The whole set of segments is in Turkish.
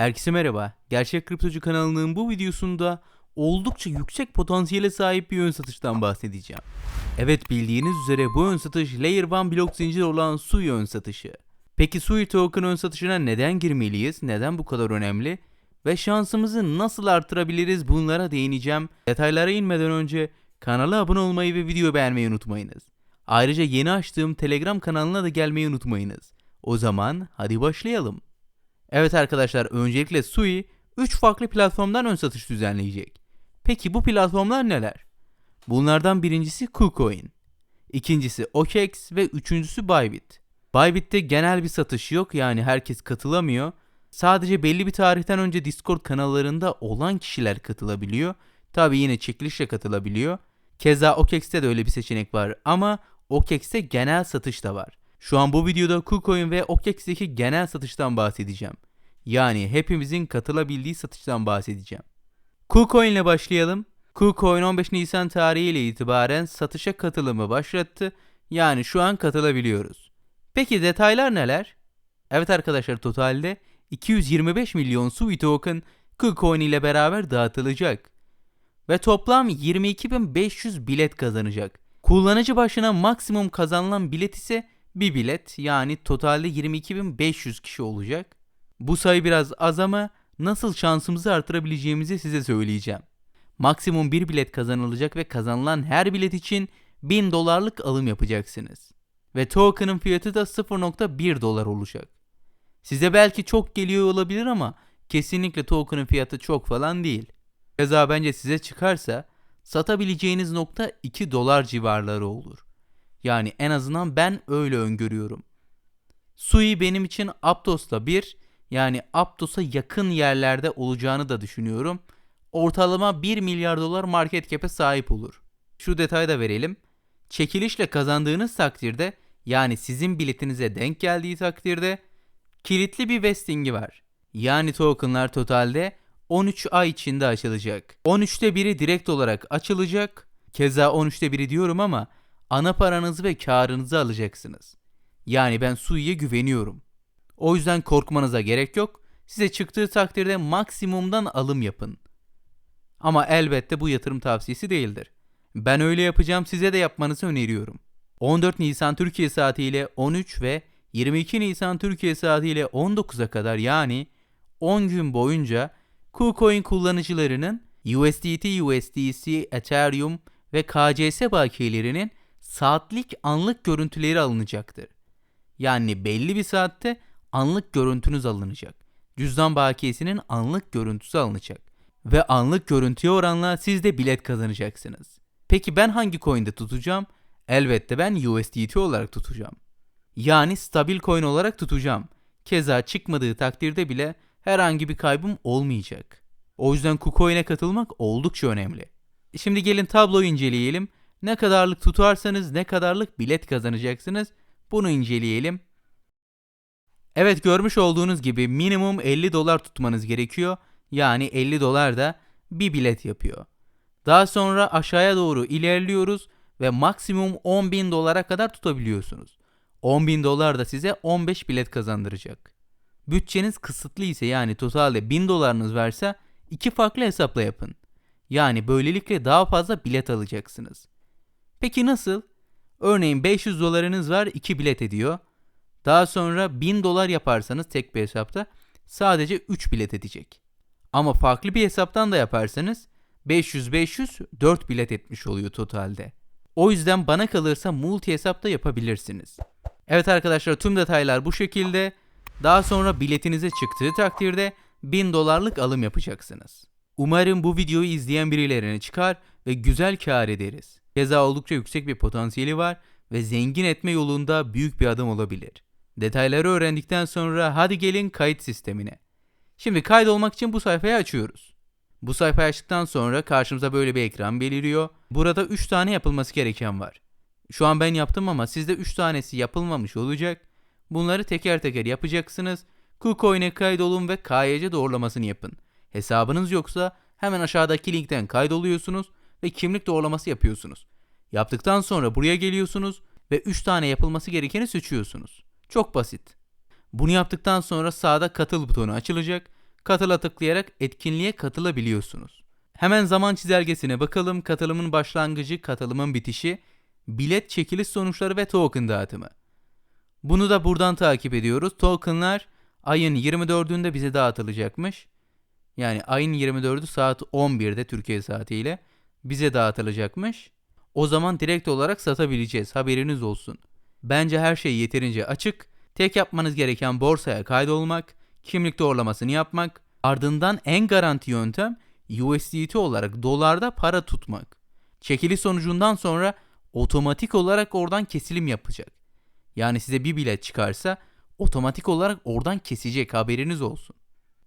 Herkese merhaba. Gerçek Kriptocu kanalının bu videosunda oldukça yüksek potansiyele sahip bir ön satıştan bahsedeceğim. Evet bildiğiniz üzere bu ön satış Layer 1 blok zinciri olan Sui ön satışı. Peki Sui token ön satışına neden girmeliyiz? Neden bu kadar önemli? Ve şansımızı nasıl artırabiliriz bunlara değineceğim. Detaylara inmeden önce kanala abone olmayı ve video beğenmeyi unutmayınız. Ayrıca yeni açtığım Telegram kanalına da gelmeyi unutmayınız. O zaman hadi başlayalım. Evet arkadaşlar öncelikle Sui 3 farklı platformdan ön satış düzenleyecek. Peki bu platformlar neler? Bunlardan birincisi KuCoin, ikincisi OKEx ve üçüncüsü Bybit. Bybit'te genel bir satış yok yani herkes katılamıyor. Sadece belli bir tarihten önce Discord kanallarında olan kişiler katılabiliyor. Tabi yine çekilişle katılabiliyor. Keza OKEx'te de öyle bir seçenek var ama OKEx'te genel satış da var. Şu an bu videoda KuCoin ve OKEx'teki genel satıştan bahsedeceğim. Yani hepimizin katılabildiği satıştan bahsedeceğim. KuCoin ile başlayalım. KuCoin 15 Nisan tarihiyle itibaren satışa katılımı başlattı. Yani şu an katılabiliyoruz. Peki detaylar neler? Evet arkadaşlar totalde 225 milyon Sui token KuCoin ile beraber dağıtılacak. Ve toplam 22.500 bilet kazanacak. Kullanıcı başına maksimum kazanılan bilet ise bir bilet yani totalde 22.500 kişi olacak. Bu sayı biraz az ama nasıl şansımızı artırabileceğimizi size söyleyeceğim. Maksimum bir bilet kazanılacak ve kazanılan her bilet için 1000 dolarlık alım yapacaksınız. Ve token'ın fiyatı da 0.1 dolar olacak. Size belki çok geliyor olabilir ama kesinlikle token'ın fiyatı çok falan değil. Keza bence size çıkarsa satabileceğiniz nokta 2 dolar civarları olur. Yani en azından ben öyle öngörüyorum. Sui benim için Aptos'la bir yani Aptos'a yakın yerlerde olacağını da düşünüyorum. Ortalama 1 milyar dolar market cap'e sahip olur. Şu detayı da verelim. Çekilişle kazandığınız takdirde yani sizin biletinize denk geldiği takdirde kilitli bir vesting'i var. Yani tokenlar totalde 13 ay içinde açılacak. 13'te biri direkt olarak açılacak. Keza 13'te biri diyorum ama ana paranızı ve karınızı alacaksınız. Yani ben Sui'ye güveniyorum. O yüzden korkmanıza gerek yok. Size çıktığı takdirde maksimumdan alım yapın. Ama elbette bu yatırım tavsiyesi değildir. Ben öyle yapacağım size de yapmanızı öneriyorum. 14 Nisan Türkiye saatiyle 13 ve 22 Nisan Türkiye saatiyle 19'a kadar yani 10 gün boyunca KuCoin kullanıcılarının USDT, USDC, Ethereum ve KCS bakiyelerinin saatlik anlık görüntüleri alınacaktır. Yani belli bir saatte anlık görüntünüz alınacak. Cüzdan bakiyesinin anlık görüntüsü alınacak. Ve anlık görüntüye oranla siz de bilet kazanacaksınız. Peki ben hangi coin'de tutacağım? Elbette ben USDT olarak tutacağım. Yani stabil coin olarak tutacağım. Keza çıkmadığı takdirde bile herhangi bir kaybım olmayacak. O yüzden KuCoin'e katılmak oldukça önemli. Şimdi gelin tabloyu inceleyelim. Ne kadarlık tutarsanız ne kadarlık bilet kazanacaksınız bunu inceleyelim. Evet görmüş olduğunuz gibi minimum 50 dolar tutmanız gerekiyor. Yani 50 dolar da bir bilet yapıyor. Daha sonra aşağıya doğru ilerliyoruz ve maksimum 10 bin dolara kadar tutabiliyorsunuz. 10 bin dolar da size 15 bilet kazandıracak. Bütçeniz kısıtlı ise yani totalde 1000 dolarınız varsa iki farklı hesapla yapın. Yani böylelikle daha fazla bilet alacaksınız. Peki nasıl? Örneğin 500 dolarınız var 2 bilet ediyor. Daha sonra 1000 dolar yaparsanız tek bir hesapta sadece 3 bilet edecek. Ama farklı bir hesaptan da yaparsanız 500-500 4 bilet etmiş oluyor totalde. O yüzden bana kalırsa multi hesapta yapabilirsiniz. Evet arkadaşlar tüm detaylar bu şekilde. Daha sonra biletinize çıktığı takdirde 1000 dolarlık alım yapacaksınız. Umarım bu videoyu izleyen birilerine çıkar ve güzel kar ederiz. Keza oldukça yüksek bir potansiyeli var ve zengin etme yolunda büyük bir adım olabilir. Detayları öğrendikten sonra hadi gelin kayıt sistemine. Şimdi kaydolmak için bu sayfayı açıyoruz. Bu sayfayı açtıktan sonra karşımıza böyle bir ekran beliriyor. Burada 3 tane yapılması gereken var. Şu an ben yaptım ama sizde 3 tanesi yapılmamış olacak. Bunları teker teker yapacaksınız. KuCoin'e kaydolun ve KYC doğrulamasını yapın. Hesabınız yoksa hemen aşağıdaki linkten kaydoluyorsunuz ve kimlik doğrulaması yapıyorsunuz. Yaptıktan sonra buraya geliyorsunuz ve 3 tane yapılması gerekeni seçiyorsunuz. Çok basit. Bunu yaptıktan sonra sağda katıl butonu açılacak. katıla tıklayarak etkinliğe katılabiliyorsunuz. Hemen zaman çizelgesine bakalım. Katılımın başlangıcı, katılımın bitişi, bilet çekiliş sonuçları ve token dağıtımı. Bunu da buradan takip ediyoruz. Tokenlar ayın 24'ünde bize dağıtılacakmış. Yani ayın 24'ü saat 11'de Türkiye saatiyle bize dağıtılacakmış. O zaman direkt olarak satabileceğiz. Haberiniz olsun. Bence her şey yeterince açık. Tek yapmanız gereken borsaya kaydolmak, kimlik doğrulamasını yapmak, ardından en garanti yöntem USDT olarak dolarda para tutmak. Çekiliş sonucundan sonra otomatik olarak oradan kesilim yapacak. Yani size bir bilet çıkarsa otomatik olarak oradan kesecek haberiniz olsun.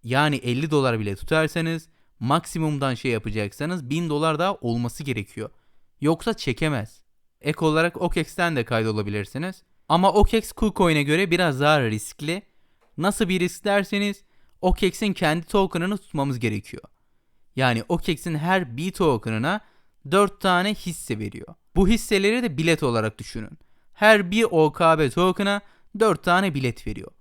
Yani 50 dolar bile tutarsanız maksimumdan şey yapacaksanız 1000 dolar daha olması gerekiyor. Yoksa çekemez. Ek olarak OKEX'ten de kaydolabilirsiniz. Ama OKEX KuCoin'e göre biraz daha riskli. Nasıl bir risk derseniz OKEX'in kendi token'ını tutmamız gerekiyor. Yani OKEX'in her bir token'ına 4 tane hisse veriyor. Bu hisseleri de bilet olarak düşünün. Her bir OKB token'a 4 tane bilet veriyor.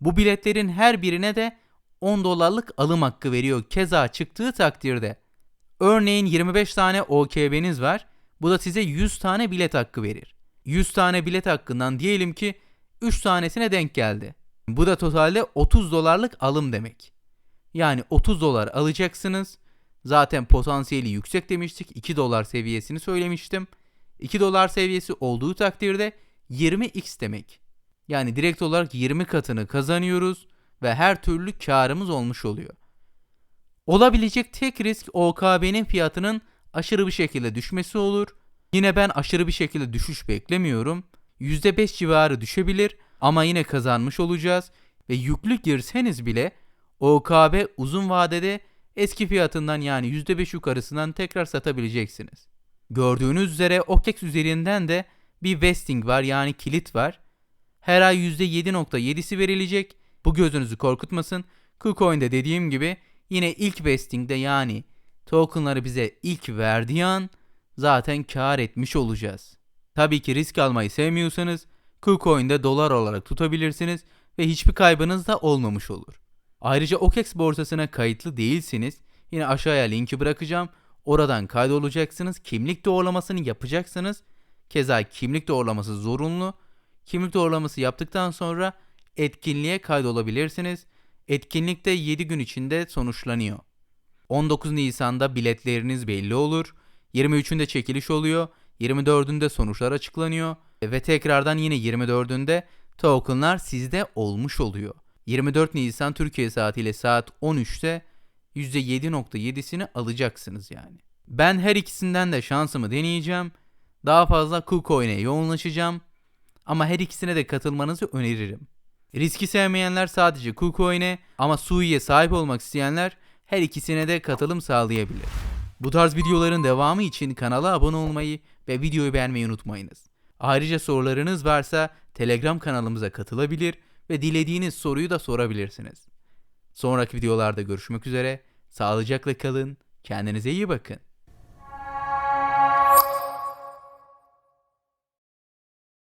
Bu biletlerin her birine de 10 dolarlık alım hakkı veriyor keza çıktığı takdirde. Örneğin 25 tane OKB'niz var. Bu da size 100 tane bilet hakkı verir. 100 tane bilet hakkından diyelim ki 3 tanesine denk geldi. Bu da totalde 30 dolarlık alım demek. Yani 30 dolar alacaksınız. Zaten potansiyeli yüksek demiştik. 2 dolar seviyesini söylemiştim. 2 dolar seviyesi olduğu takdirde 20x demek. Yani direkt olarak 20 katını kazanıyoruz ve her türlü karımız olmuş oluyor. Olabilecek tek risk OKB'nin fiyatının aşırı bir şekilde düşmesi olur. Yine ben aşırı bir şekilde düşüş beklemiyorum. %5 civarı düşebilir ama yine kazanmış olacağız ve yüklü girseniz bile OKB uzun vadede eski fiyatından yani %5 yukarısından tekrar satabileceksiniz. Gördüğünüz üzere OKEX üzerinden de bir vesting var yani kilit var. Her ay %7.7'si verilecek. Bu gözünüzü korkutmasın. KuCoin'de dediğim gibi yine ilk vestingde yani tokenları bize ilk verdiği an zaten kar etmiş olacağız. Tabii ki risk almayı sevmiyorsanız KuCoin'de dolar olarak tutabilirsiniz ve hiçbir kaybınız da olmamış olur. Ayrıca OKEX borsasına kayıtlı değilseniz yine aşağıya linki bırakacağım. Oradan kaydolacaksınız. Kimlik doğrulamasını yapacaksınız. Keza kimlik doğrulaması zorunlu. Kimlik doğrulaması yaptıktan sonra etkinliğe kaydolabilirsiniz. Etkinlik de 7 gün içinde sonuçlanıyor. 19 Nisan'da biletleriniz belli olur. 23'ünde çekiliş oluyor. 24'ünde sonuçlar açıklanıyor. Ve tekrardan yine 24'ünde tokenlar sizde olmuş oluyor. 24 Nisan Türkiye saatiyle saat 13'te %7.7'sini alacaksınız yani. Ben her ikisinden de şansımı deneyeceğim. Daha fazla KuCoin'e yoğunlaşacağım. Ama her ikisine de katılmanızı öneririm. Riski sevmeyenler sadece KuCoin'e ama Sui'ye sahip olmak isteyenler her ikisine de katılım sağlayabilir. Bu tarz videoların devamı için kanala abone olmayı ve videoyu beğenmeyi unutmayınız. Ayrıca sorularınız varsa Telegram kanalımıza katılabilir ve dilediğiniz soruyu da sorabilirsiniz. Sonraki videolarda görüşmek üzere. Sağlıcakla kalın. Kendinize iyi bakın.